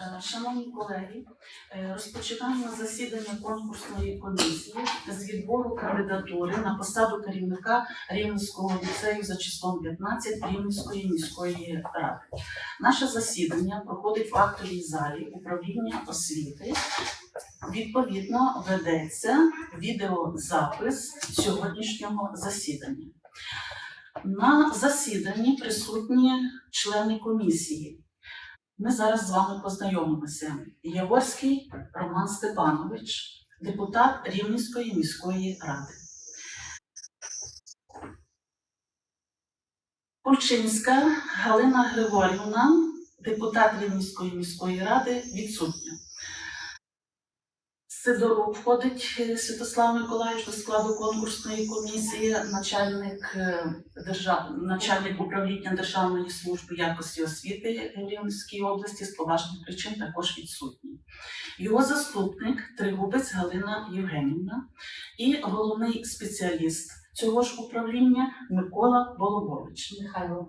Е, Шановні колеги, е, розпочинаємо засідання конкурсної комісії з відбору кандидатури на посаду керівника Рівненського ліцею за числом 15 Рівненської міської ради. Наше засідання проходить в актовій залі управління освіти. Відповідно, ведеться відеозапис сьогоднішнього засідання. На засіданні присутні члени комісії. Ми зараз з вами познайомимося. Яворський Роман Степанович, депутат Рівненської міської ради. Кульчинська Галина Григорівна, депутат Рівненської міської ради, відсутня. Сидорук входить е, Святослав Миколаївич до складу конкурсної комісії, начальник, е, держав... начальник управління Державної служби якості освіти Рівненської області з поважних причин також відсутній. Його заступник Тригубець Галина Євгенівна і головний спеціаліст цього ж управління Микола Волобович. Михайло.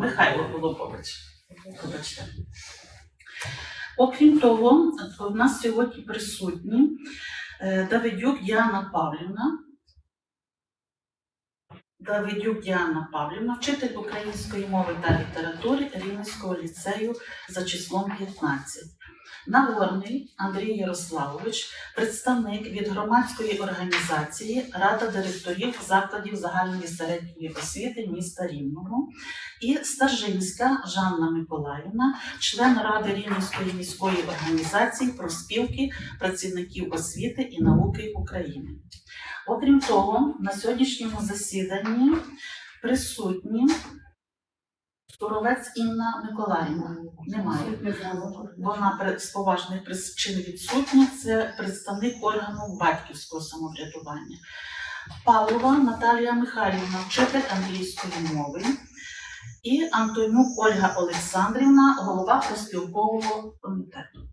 Михайло Голубович. Окрім того, в нас сьогодні присутні е, Давидюк Діана Павлівна. Давидюк Діана Павлівна, вчитель української мови та літератури Рівненського ліцею за числом 15. Нагорний Андрій Ярославович, представник від громадської організації Рада директорів закладів загальної середньої освіти міста Рівного і Стажинська Жанна Миколаївна, член Ради Рівненської міської організації профспілки працівників освіти і науки України. Окрім того, на сьогоднішньому засіданні присутні Туровець Інна Миколаївна. Немає. Вона з поважних причин відсутня. Це представник органу батьківського самоврядування. Павлова Наталія Михайлівна, вчитель англійської мови. І Антонюк Ольга Олександрівна, голова проспілкового комітету.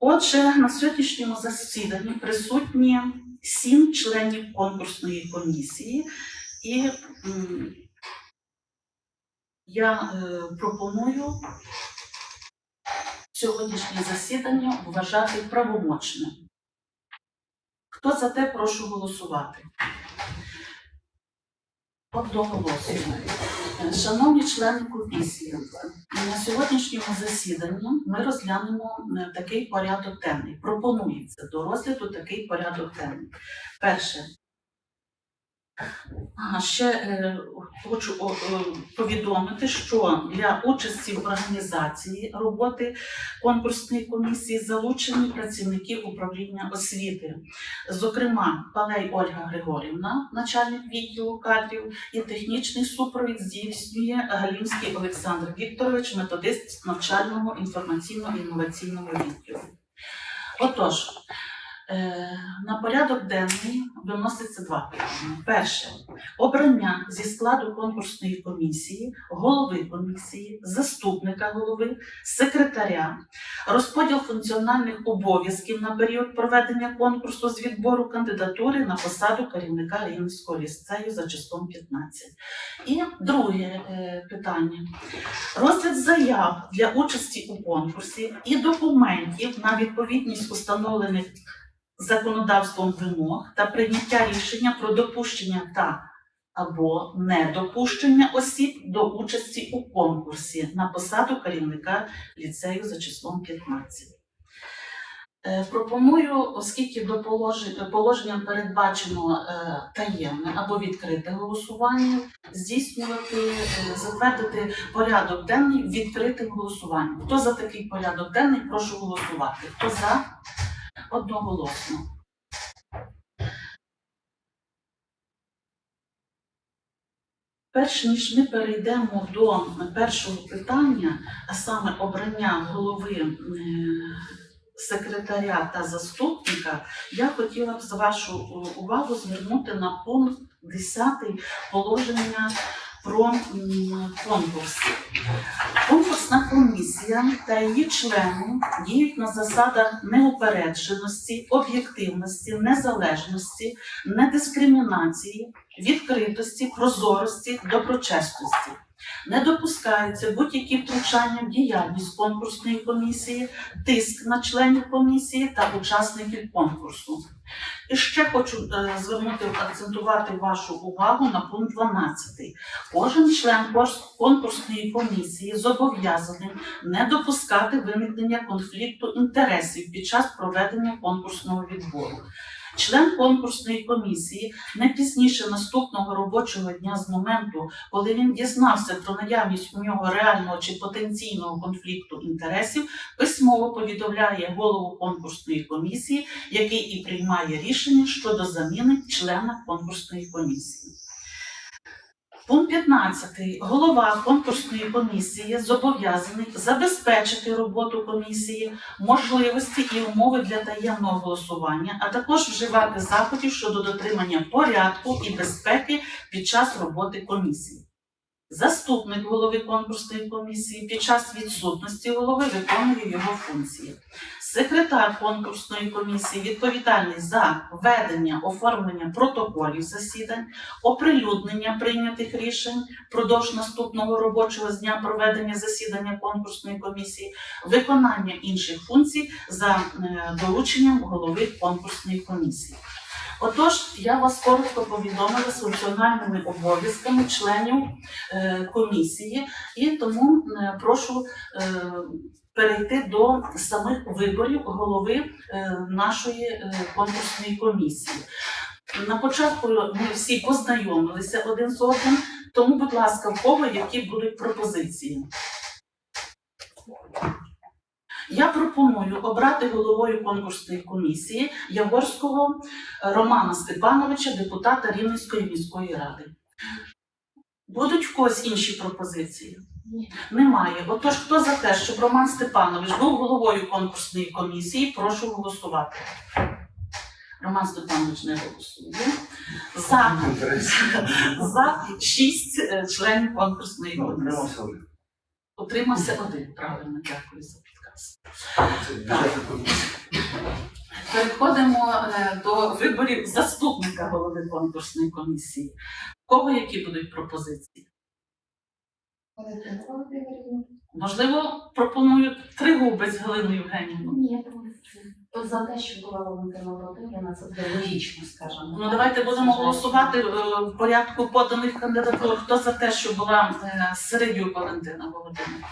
Отже, на сьогоднішньому засіданні присутні сім членів конкурсної комісії, і я е, пропоную сьогоднішнє засідання вважати правомочним. Хто за те, прошу голосувати. Одноголосно. Шановні члени комісії, на сьогоднішньому засіданні ми розглянемо е, такий порядок денний. Пропонується до розгляду такий порядок денний. Перше. Ага, ще е, хочу о, е, повідомити, що для участі в організації роботи конкурсної комісії залучені працівники управління освіти, зокрема, Палей Ольга Григорівна, начальник відділу кадрів, і технічний супровід здійснює Галінський Олександр Вікторович, методист навчального інформаційно-інноваційного відділу. Отож, на порядок денний виноситься два питання. Перше обрання зі складу конкурсної комісії, голови комісії, заступника голови, секретаря, розподіл функціональних обов'язків на період проведення конкурсу з відбору кандидатури на посаду керівника Рівненського ліцею за числом 15. І друге е, питання. Розгляд заяв для участі у конкурсі і документів на відповідність установлених законодавством вимог та прийняття рішення про допущення та або недопущення осіб до участі у конкурсі на посаду керівника ліцею за числом 15. Е, Пропоную, оскільки до положенням передбачено е, таємне або відкрите голосування, здійснювати, е, затвердити порядок денний відкритим голосуванням. Хто за такий порядок денний, прошу голосувати. Хто за? Одноголосно. Перш ніж ми перейдемо до першого питання, а саме обрання голови е, секретаря та заступника, я хотіла б з вашу увагу звернути на пункт 10 положення про конкурс. Конкурсна комісія та її члени діють на засадах неупередженості, об'єктивності, незалежності, недискримінації, відкритості, прозорості, доброчесності. Не допускаються будь-які втручання в діяльність конкурсної комісії, тиск на членів комісії та учасників конкурсу. І ще хочу е, звернути акцентувати вашу увагу на пункт 12. Кожен член конкурсної комісії зобов'язаний не допускати виникнення конфлікту інтересів під час проведення конкурсного відбору. Член конкурсної комісії не пізніше наступного робочого дня з моменту, коли він дізнався про наявність у нього реального чи потенційного конфлікту інтересів, письмово повідомляє голову конкурсної комісії, який і приймає рішення щодо заміни члена конкурсної комісії. Пункт 15. Голова конкурсної комісії зобов'язаний забезпечити роботу комісії, можливості і умови для таємного голосування, а також вживати заходів щодо дотримання порядку і безпеки під час роботи комісії. Заступник голови конкурсної комісії під час відсутності голови виконує його функції. Секретар конкурсної комісії відповідальний за ведення, оформлення протоколів засідань, оприлюднення прийнятих рішень впродовж наступного робочого дня проведення засідання конкурсної комісії, виконання інших функцій за е, дорученням голови конкурсної комісії. Отож, я вас коротко повідомила з функціональними обов'язками членів е, комісії, і тому е, прошу перейти до самих виборів голови е, нашої е, конкурсної комісії. На початку ми всі познайомилися один з одним, тому, будь ласка, в кого які будуть пропозиції? Я пропоную обрати головою конкурсної комісії Яворського Романа Степановича, депутата Рівненської міської ради. Будуть в когось інші пропозиції? Немає. Отож, хто за те, щоб Роман Степанович був головою конкурсної комісії, прошу голосувати. Роман Степанович не голосує. За, за шість е, членів конкурсної комісії. Утримався один. Правильно, дякую за підказ. Переходимо е, до виборів заступника голови конкурсної комісії. В кого які будуть пропозиції? Валентина Володимирівна. Можливо, пропонують три губи з Галиною Євгенівною. Ні, то за те, що була Валентина Володимирівна, це буде логічно, скажімо. Ну давайте будемо голосувати е, в порядку поданих кандидатур. Хто за те, що була е, Валентина Володимирівна?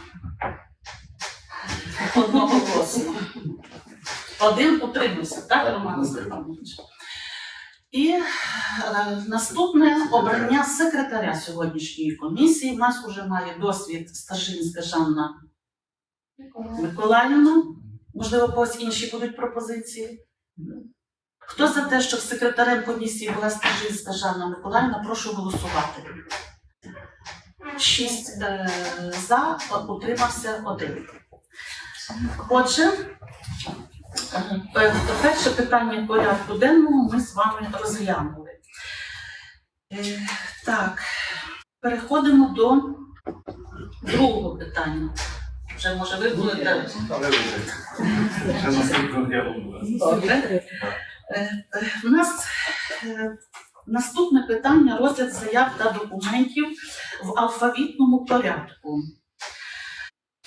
Одного голосу. Один утримався, так, Роман Степанович? І е, наступне обрання секретаря сьогоднішньої комісії. У нас вже має досвід Стажинська Жанна Миколаївна. Можливо, когось інші будуть пропозиції. Хто за те, щоб секретарем комісії була Стажинська Жанна Миколаївна, прошу голосувати. Шість е, за, утримався один. Отже, е, перше питання порядку денного ми з вами розглянули. Е, Так, переходимо до другого питання. Вже може ви будете. Добре. Е, е, У нас наступне питання розгляд заяв та документів в алфавітному порядку.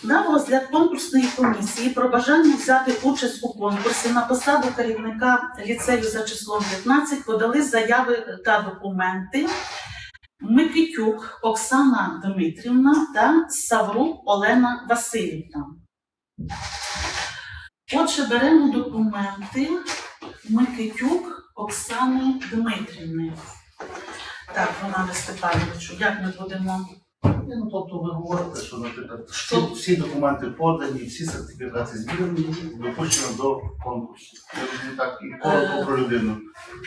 На розгляд конкурсної комісії про бажання взяти участь у конкурсі на посаду керівника ліцею за числом 15 подали заяви та документи Микитюк Оксана Дмитрівна та Саврук Олена Васильівна. Отже, беремо документи Микитюк Оксани Дмитрівни. Так, Романе Степановичу, як ми будемо? Ні, Ну, тобто ви говорите, що, наприклад, всі, всі документи подані, всі сертифікати збірні, допущено до конкурсу. Я розумію так і коротко про людину.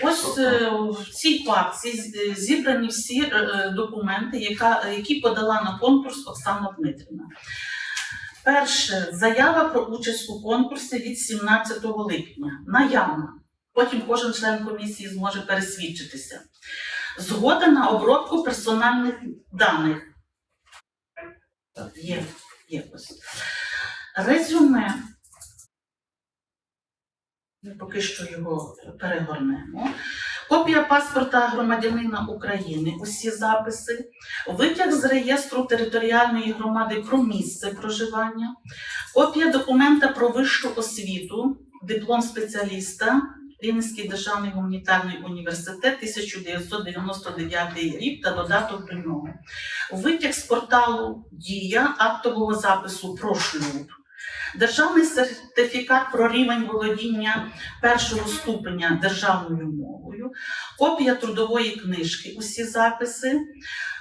Ось е, в цій папці з- е, зібрані всі е, е, документи, яка, які подала на конкурс Оксана Дмитрівна. Перше заява про участь у конкурсі від 17 липня. Наявна. Потім кожен член комісії зможе пересвідчитися. Згода на обробку персональних даних. Є, є ось. Резюме. Ми поки що його перегорнемо. Копія паспорта громадянина України, усі записи, витяг з реєстру територіальної громади про місце проживання, копія документа про вищу освіту, диплом спеціаліста, Рівненський державний гуманітарний університет 1999 рік та додаток до нього. Витяг з порталу Дія актового запису про шлюб. Державний сертифікат про рівень володіння першого ступеня державною копія трудової книжки, усі записи,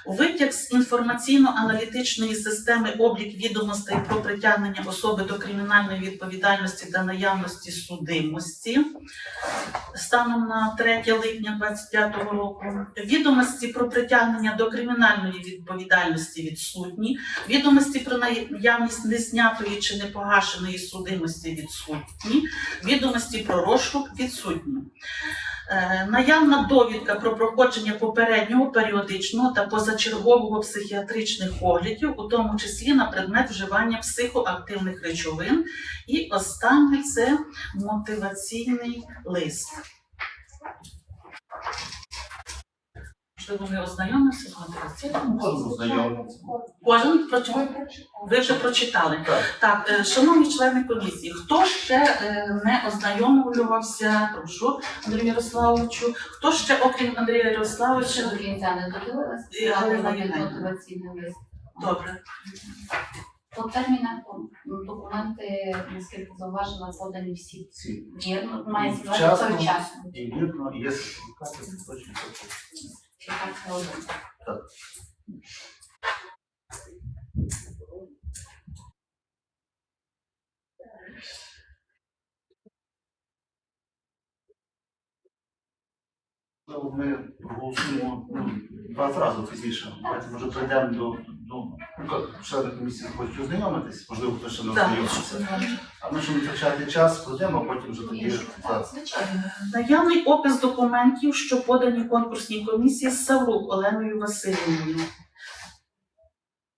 витяг з інформаційно-аналітичної системи облік відомостей про притягнення особи до кримінальної відповідальності та наявності судимості станом на 3 липня 2025 року, відомості про притягнення до кримінальної відповідальності відсутні, відомості про наявність незнятої чи непогашеної судимості відсутні, відомості про розшук відсутні. Е, Наявна довідка про проходження попереднього періодичного та позачергового психіатричних оглядів, у тому числі на предмет вживання психоактивних речовин. І останнє це мотиваційний лист. Можливо, ми ознайомимося з мотиваційним Можна листом? знайомитися. Кожен прочитав. Ви вже прочитали. Так. Так, е, шановні члени комісії, хто ще е, не ознайомлювався, прошу Андрію Ярославовичу, хто ще, окрім Андрія Ярославовича, до кінця не мотиваційний лист. добре. По термінах ну, документи, наскільки зауважила, подані всі. Ці. Вірно, має Вчасно. зважати вчасно. І вірно, і є сертифікати, точно. Чекати один. Так. Ну, Ми проголосуємо ну, два рази пізніше. Давайте, може, прийдемо до, ну, члени комісії хочуть ознайомитись, можливо, хтось ще не Так, ознайомився. А ми, щоб не втрачати час, пройдемо, а потім вже тоді. Так. Звичайно. Наявний опис документів, що подані конкурсній комісії з Саврук Оленою Васильівною.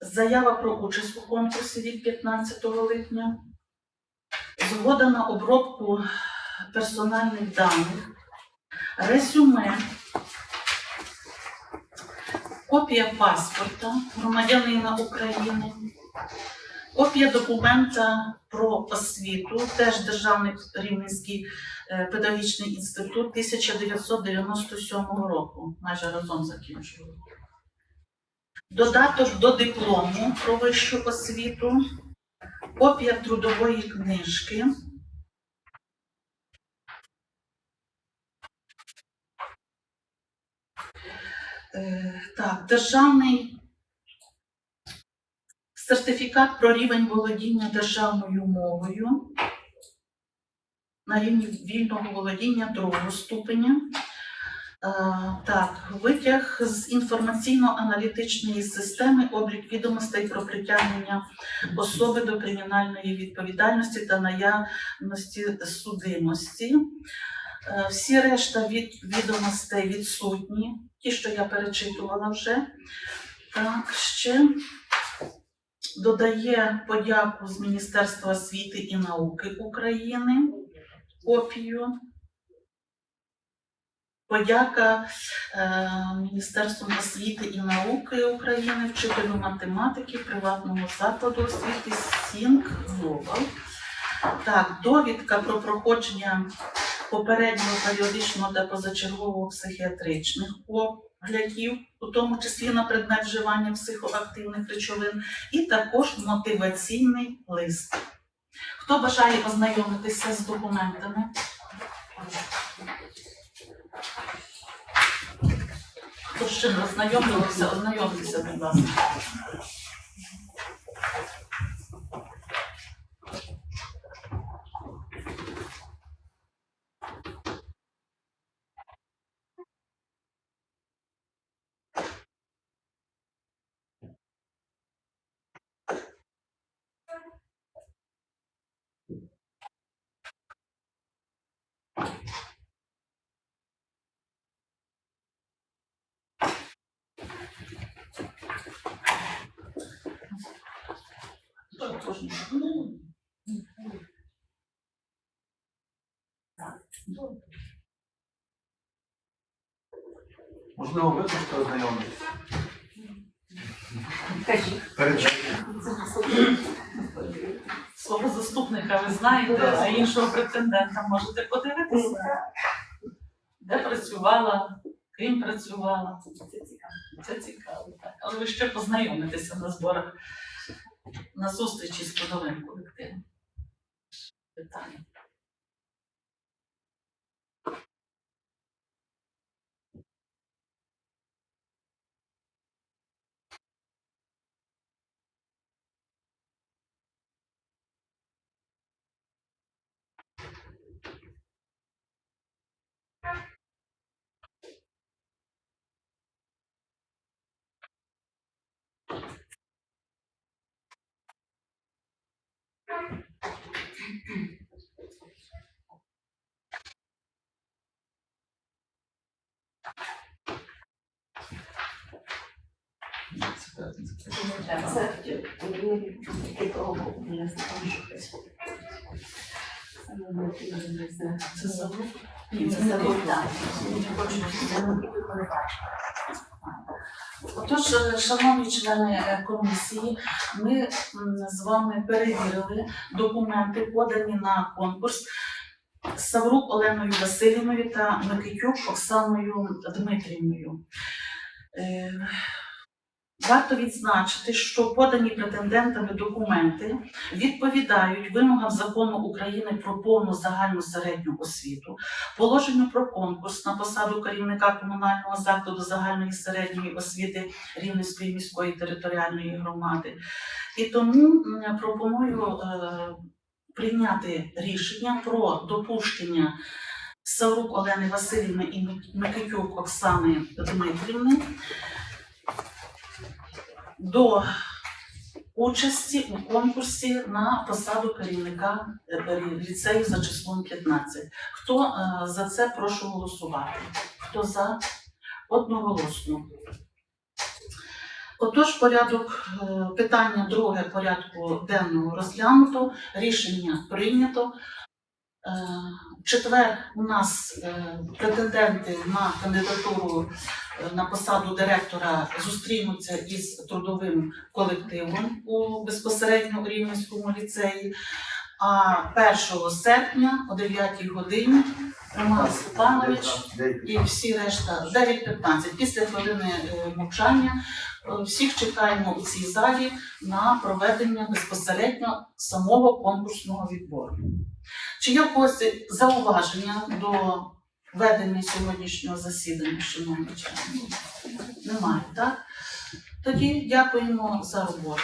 Заява про участь у конкурсі від 15 липня. Згода на обробку персональних даних. Резюме. Копія паспорта громадянина України. Копія документа про освіту, теж Державний Рівненський е, педагогічний інститут 1997 року, майже разом закінчували. Додаток до диплому про вищу освіту, копія трудової книжки. Так, державний сертифікат про рівень володіння державною мовою на рівні вільного володіння другого ступеня. Е, Так, витяг з інформаційно-аналітичної системи облік відомостей про притягнення особи до кримінальної відповідальності та наявності судимості. Е, Всі решта від відомостей відсутні, ті, що я перечитувала вже. Так, ще додає подяку з Міністерства освіти і науки України, копію. Подяка е, Міністерству освіти і науки України, вчителю математики приватного закладу освіти Сінк Глобал. Так, довідка про проходження попереднього періодичного та позачергового психіатричних оглядів, у тому числі на предмет вживання психоактивних речовин, і також мотиваційний лист. Хто бажає ознайомитися з документами? Хто ще не ознайомився, ознайомтеся, будь ласка. Кожній школі. Можливо, ви хочете ознайомитися? Перед заступника ви знаєте, а іншого претендента можете подивитися. Де працювала, ким працювала. Це цікаво. Це цікаво, так. Але ви ще познайомитеся на зборах, на зустрічі з трудовим колективом. Питання. Це Це забув? Ні, це забув, так. Отож, е, шановні члени е, комісії, ми з вами перевірили документи, подані на конкурс Саврук Оленою Васильівною та Микитюк Оксаною Дмитрівною. Варто відзначити, що подані претендентами документи відповідають вимогам закону України про повну загальну середню освіту, положенню про конкурс на посаду керівника комунального закладу загальної середньої освіти Рівненської міської територіальної громади. І тому пропоную е, прийняти рішення про допущення Саврук Олени Васильівни і Микитюк Оксани Дмитрівни до участі у конкурсі на посаду керівника е, ліцею за числом 15. Хто е, за це прошу голосувати? Хто за? Одноголосно. Отож, порядок е, питання друге порядку денного розглянуто, рішення прийнято. В четвер у нас е, претенденти на кандидатуру е, на посаду директора зустрінуться із трудовим колективом у безпосередньо Рівненському ліцеї. А 1 серпня о 9 годині Роман Степанович і всі решта 9.15. Після хвилини е, мовчання всіх чекаємо у цій залі на проведення безпосередньо самого конкурсного відбору. Чи є когось зауваження до ведення сьогоднішнього засідання, шановні члени? Немає, так? Тоді дякуємо за роботу.